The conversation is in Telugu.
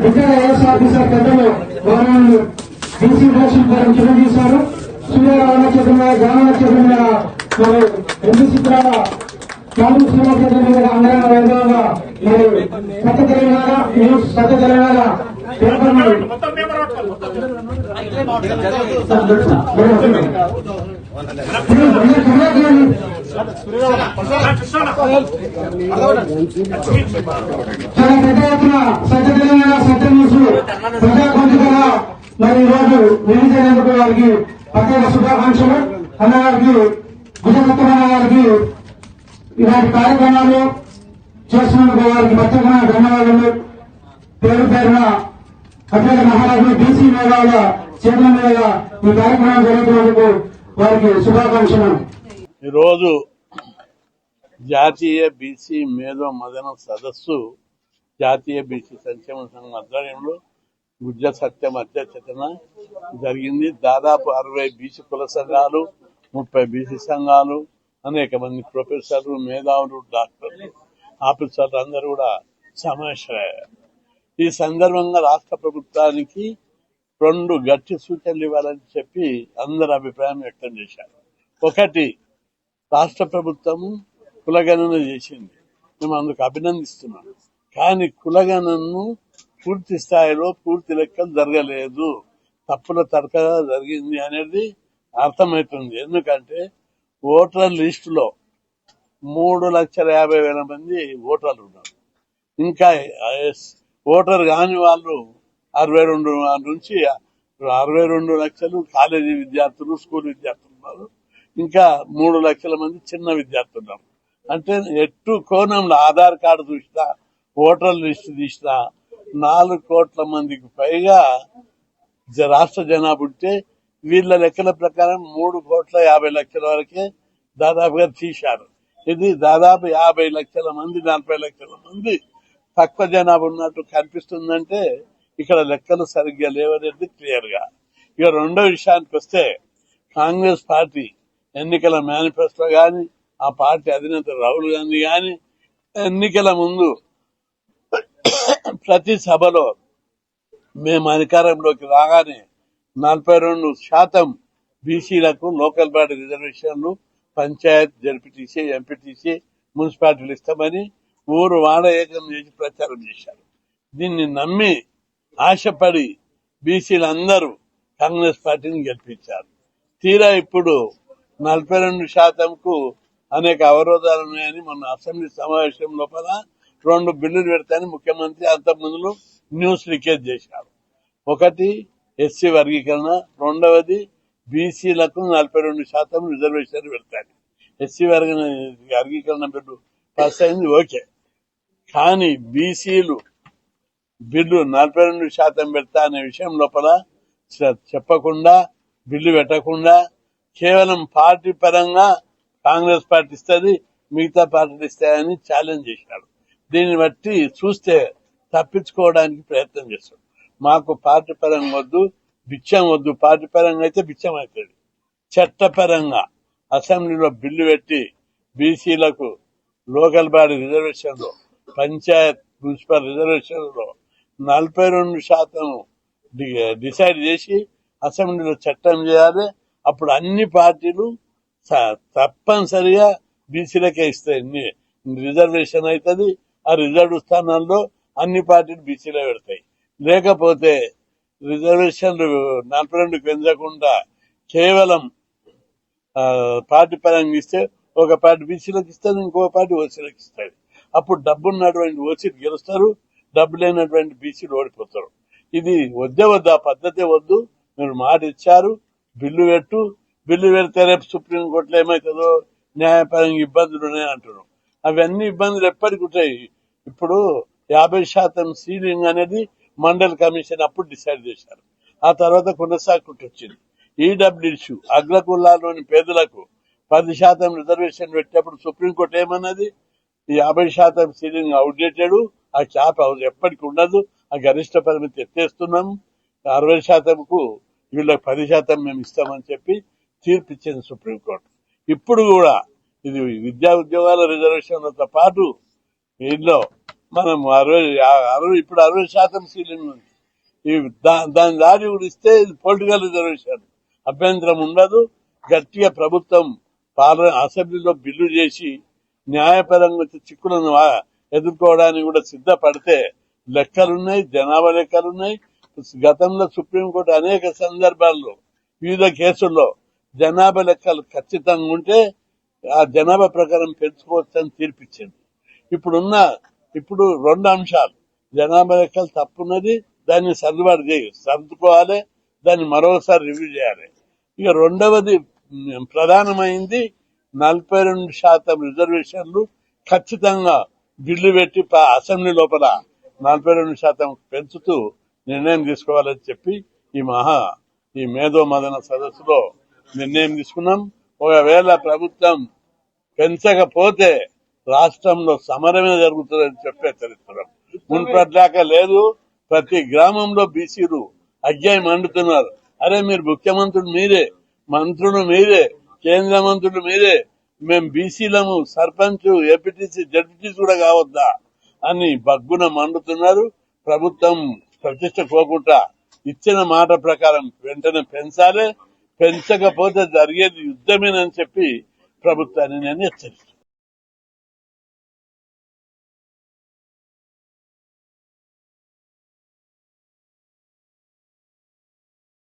రిటైర్డ్ ఐఎస్ ఆఫీసర్ పెద్దలు గౌరవనీయులు బీసీ భూషణ్ గారు చిరంజీవి సూర్యరావు నక్షత్రం మీద గ్రామ నక్షత్రం మీద మరి కూడా కాదు శ్రీనక్షత్రం మీద అంగరంగ వైభవంగా మరి కొత్త తెలంగాణ న్యూస్ సత్య తెలంగాణ సత్య న్యూస్ ప్రజా మరి ఈరోజు రిలీజ్ వారికి ప్రత్యేక శుభాకాంక్షలు అన్నగారికి గుజరత్న గారికి ఇలాంటి కార్యక్రమాలు చేస్తున్నందుకు వారికి ప్రత్యేకమైన ధన్యవాదాలు పేరు పేరున అత్యంత మహారాజు బీసీ మేధావుల చైర్మన్ మీద ఈ కార్యక్రమం జరుగుతున్నందుకు వారికి శుభాకాంక్షలు ఈరోజు జాతీయ బీసీ మేధో మదన సదస్సు జాతీయ బీసీ సంక్షేమ సంఘం ఆధ్వర్యంలో గుజ్జ సత్యం అధ్యక్షతన జరిగింది. దాదాపు అరవై బీసీ కుల సంఘాలు ముప్పై బీసీ సంఘాలు అనేక మంది ప్రొఫెసర్లు మేధావులు డాక్టర్లు ఆఫీసర్లు అందరూ కూడా సమావేశమయ్యారు. ఈ సందర్భంగా రాష్ట్ర ప్రభుత్వానికి రెండు గట్టి సూచనలు ఇవ్వాలని చెప్పి అందరు అభిప్రాయం వ్యక్తం చేశారు. ఒకటి రాష్ట్ర ప్రభుత్వము కులగణన చేసింది. మేము అందుకు అభినందిస్తున్నాం కానీ కులగణను పూర్తి స్థాయిలో పూర్తి లెక్కలు జరగలేదు. తప్పుల తడకగా జరిగింది అనేది అర్థమవుతుంది. ఎందుకంటే ఓటర్ లిస్టులో మూడు లక్షల యాభై వేల మంది ఓటర్లు ఉన్నారు. ఇంకా ఓటర్ కాని వాళ్ళు అరవై రెండు నుంచి అరవై రెండు లక్షలు కాలేజీ విద్యార్థులు స్కూల్ విద్యార్థులు ఉన్నారు. ఇంకా మూడు లక్షల మంది చిన్న విద్యార్థులు ఉన్నారు. అంటే ఎట్టు కోణంలో ఆధార్ కార్డు చూసినా ఓటర్ లిస్ట్ తీసినా నాలుగు కోట్ల మందికి పైగా జ- రాష్ట్ర జనాభా ఉంటే వీళ్ళ లెక్కల ప్రకారం మూడు కోట్ల యాభై లక్షల వరకే దాదాపుగా తీశారు. ఇది దాదాపు యాభై లక్షల మంది నలభై లక్షల మంది తక్కువ జనాభా ఉన్నట్టు కనిపిస్తుందంటే ఇక్కడ లెక్కలు సరిగ్గా లేవనేది క్లియర్గా ఇక రెండో విషయానికి వస్తే కాంగ్రెస్ పార్టీ ఎన్నికల మేనిఫెస్టో కానీ ఆ పార్టీ అధినేత రాహుల్ గాంధీ గాని ఎన్నికల ముందు ప్రతి సభలో మేము అధికారంలోకి రాగానే నలభై రెండు శాతం బీసీలకు లోకల్ బాడీ రిజర్వేషన్లు పంచాయత్ జడ్పీటీసీ ఎంపీటీసీ మున్సిపాలిటీలు ఇస్తామని ఊరు వాడ ఏకం చేసి ప్రచారం చేశారు. దీన్ని నమ్మి ఆశపడి బీసీలందరూ కాంగ్రెస్ పార్టీని గెలిపించారు. తీరా ఇప్పుడు నలభై రెండు శాతంకు అనేక అవరోధాలు ఉన్నాయని మొన్న అసెంబ్లీ సమావేశం లోపల రెండు బిల్లులు పెడతాయని ముఖ్యమంత్రి అంతకుముందు న్యూస్ లీకేజ్ చేశారు. ఒకటి ఎస్సీ వర్గీకరణ రెండవది బీసీలకు నలభై రెండు శాతం రిజర్వేషన్ పెడతాయి ఎస్సీ వర్గ వర్గీకరణ బిల్లు పాస్ అయింది ఓకే. కానీ బీసీలు బిల్లు నలభై రెండు శాతం పెడతా అనే విషయం లోపల చెప్పకుండా బిల్లు పెట్టకుండా కేవలం పార్టీ పరంగా కాంగ్రెస్ పార్టీ ఇస్తుంది మిగతా పార్టీలు ఇస్తాయని ఛాలెంజ్ చేశాడు దీన్ని బట్టి చూస్తే తప్పించుకోవడానికి ప్రయత్నం చేస్తాడు. మాకు పార్టీ పరంగా వద్దు బిచ్చం వద్దు. పార్టీ పరంగా అయితే బిచ్చం అవుతుంది. చట్టపరంగా అసెంబ్లీలో బిల్లు పెట్టి బీసీలకు లోకల్ బాడీ రిజర్వేషన్లో పంచాయత్ మున్సిపల్ రిజర్వేషన్లో నలభై రెండు శాతం డిసైడ్ చేసి అసెంబ్లీలో చట్టం చేయాలి. అప్పుడు అన్ని పార్టీలు తప్పనిసరిగా బీసీలకే ఇస్తాయి రిజర్వేషన్ అవుతుంది ఆ రిజర్వ్ స్థానాల్లో అన్ని పార్టీలు బీసీలో పెడతాయి. లేకపోతే రిజర్వేషన్లు నలభై రెండు పెంచకుండా కేవలం పార్టీ పరంగా ఇస్తే ఒక పార్టీ బీసీలకు ఇస్తారు ఇంకో పార్టీ ఓసీలకు ఇస్తారు అప్పుడు డబ్బున్నటువంటి ఓసీలు గెలుస్తారు డబ్బు లేనటువంటి బీసీలు ఓడిపోతారు. ఇది వద్దే వద్దు ఆ పద్ధతే వద్దు. మీరు మాట ఇచ్చారు బిల్లు పెట్టు బిల్లు పెడితే రేపు సుప్రీంకోర్టులో ఏమవుతుందో న్యాయపరంగా ఇబ్బందులు ఉన్నాయి అంటున్నాం. అవన్నీ ఇబ్బందులు ఎప్పటికి ఉంటాయి. ఇప్పుడు యాభై శాతం సీలింగ్ అనేది మండల్ కమిషన్ అప్పుడు డిసైడ్ చేశారు. ఆ తర్వాత కొనసాగుకుంటూ వచ్చింది. ఈడబ్ల్యూసి అగ్రకుల్లాలోని పేదలకు పది శాతం రిజర్వేషన్ పెట్టినప్పుడు సుప్రీంకోర్టు ఏమన్నది? యాభై శాతం సీలింగ్ అవుట్డేటెడ్ ఆ క్యాప్ ఎప్పటికి ఉండదు. ఆ గరిష్ట పరిమితి ఎత్తేస్తున్నాం. అరవై శాతంకు వీళ్ళకి పది శాతం మేము ఇస్తామని చెప్పి తీర్పు ఇచ్చింది సుప్రీంకోర్టు ఇప్పుడు కూడా ఇది విద్యా ఉద్యోగాల రిజర్వేషన్లతో పాటు దీనిలో మనం అరవై అరవై ఇప్పుడు అరవై శాతం సీలింగ్ ఉంది. ఈ దా- దాని దారి కూడా ఇస్తే ఇది పొలిటికల్ రిజర్వేషన్ అభ్యంతరం ఉండదు. గట్టిగా ప్రభుత్వం పార్ల అసెంబ్లీలో బిల్లు చేసి న్యాయపరంగా వచ్చే చిక్కులను ఎదుర్కోవడానికి కూడా సిద్ధపడితే లెక్కలున్నాయి జనాభా లెక్కలున్నాయి. గతంలో సుప్రీంకోర్టు అనేక సందర్భాల్లో వివిధ కేసుల్లో జనాభా లెక్కలు ఖచ్చితంగా ఉంటే ఆ జనాభా ప్రకారం పెంచుకోవచ్చని తీర్పిచ్చింది. ఇప్పుడున్న ఇప్పుడు రెండు అంశాలు. జనాభా లెక్కలు తప్పున్నది దాన్ని సర్దుబాటు చేయ సర్దుకోవాలి దాన్ని మరోసారి రివ్యూ చేయాలి. ఇక రెండవది ప్రధానమైంది నలభై రెండు శాతం రిజర్వేషన్లు ఖచ్చితంగా బిల్లు పెట్టి అసెంబ్లీ లోపల నలభై రెండు శాతం పెంచుతూ నిర్ణయం తీసుకోవాలని చెప్పి ఈ మహా ఈ మేధో మదన సదస్సులో నిర్ణయం తీసుకున్నాం. ఒకవేళ ప్రభుత్వం పెంచకపోతే రాష్ట్రంలో సమరమే జరుగుతుందని చెప్పే చరిత్ర. మున్పట్లాక లేదు. ప్రతి గ్రామంలో బీసీలు అజ్ఞాయం అండుతున్నారు అరే మీరు ముఖ్యమంత్రులు మీరే మంత్రులు మీరే కేంద్ర మంత్రులు మీరే మేము బీసీలము సర్పంచ్ ఏపీటీసీ జడ్పీటీసీ కూడా కావద్దా అని బగ్గున మండుతున్నారు. ప్రభుత్వం ప్రతిష్ట పోకుండా ఇచ్చిన మాట ప్రకారం వెంటనే పెంచాలి. పెంచకపోతే జరిగేది యుద్ధమేనని చెప్పి ప్రభుత్వాన్ని నేను హెచ్చరిస్తాను